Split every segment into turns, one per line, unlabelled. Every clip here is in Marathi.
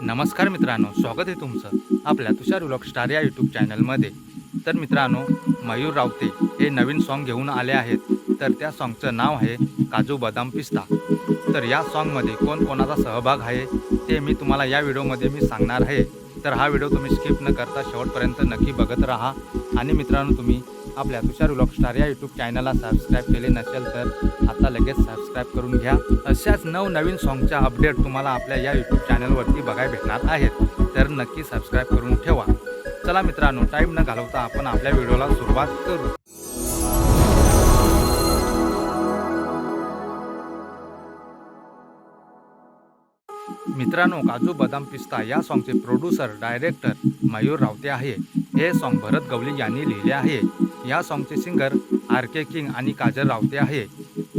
नमस्कार मित्रांनो स्वागत आहे तुमचं आपल्या तुषार व्लॉग स्टार या यूट्यूब चॅनलमध्ये. तर मित्रांनो मयूर रावते हे नवीन सॉन्ग घेऊन आले आहेत. तर त्या सॉन्गचं नाव आहे काजू बदाम पिस्ता. तर या सॉन्गमध्ये कोण कोणाचा सहभाग आहे ते मी तुम्हाला या व्हिडिओमध्ये मी सांगणार आहे. तर हा व्हिडिओ तुम्ही स्किप न करता शेवटपर्यंत नक्की बघत राहा. आणि मित्रांनो तुम्ही आपल्या तुषार व्लॉग स्टार या यूट्यूब चॅनलला सबस्क्राईब केले नसेल तर आता लगेच सबस्क्राईब करून घ्या. अशाच नवनवीन सॉन्गच्या अपडेट तुम्हाला आपल्या या यूट्यूब चॅनलवरती बघायला भेटणार आहेत. तर नक्की सबस्क्राईब करून ठेवा. चला मित्रांनो टाईम न घालवता आपण आपल्या व्हिडिओला सुरुवात करू. मित्रांनो काजू बदाम पिस्ता या सॉन्गचे प्रोड्युसर डायरेक्टर मयूर रावते आहे. हे सॉन्ग भरत गवली यांनी लिहिले आहे. या सॉन्गचे सिंगर आर के किंग आणि काजल रावते आहे.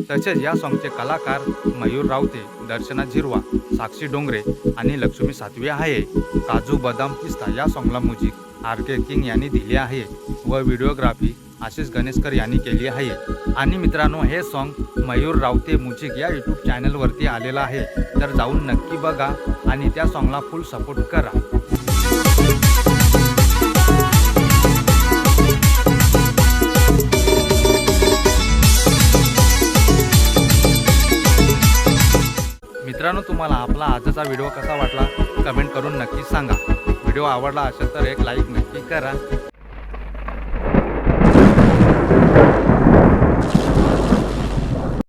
तसेच या सॉन्गचे कलाकार मयूर रावते दर्शना झिरवा साक्षी डोंगरे आणि लक्ष्मी सातवी आहे. काजू बदाम पिस्ता या सॉन्गला म्युझिक आर के किंग यांनी दिले आहे व व्हिडिओग्राफी आशिष गणेशकर यांनी केली आहे. आणि मित्रांनो हे सॉन्ग मयूर रावते म्युझिक या यूट्यूब चॅनलवरती आलेलं आहे. तर जाऊन नक्की बघा आणि त्या सॉन्गला फुल सपोर्ट करा. मित्रांनो तुम्हाला आपला आजचा व्हिडिओ कसा वाटला? कमेंट करून नक्की सांगा. व्हिडिओ आवडला असेल तर एक लाईक नक्की करा.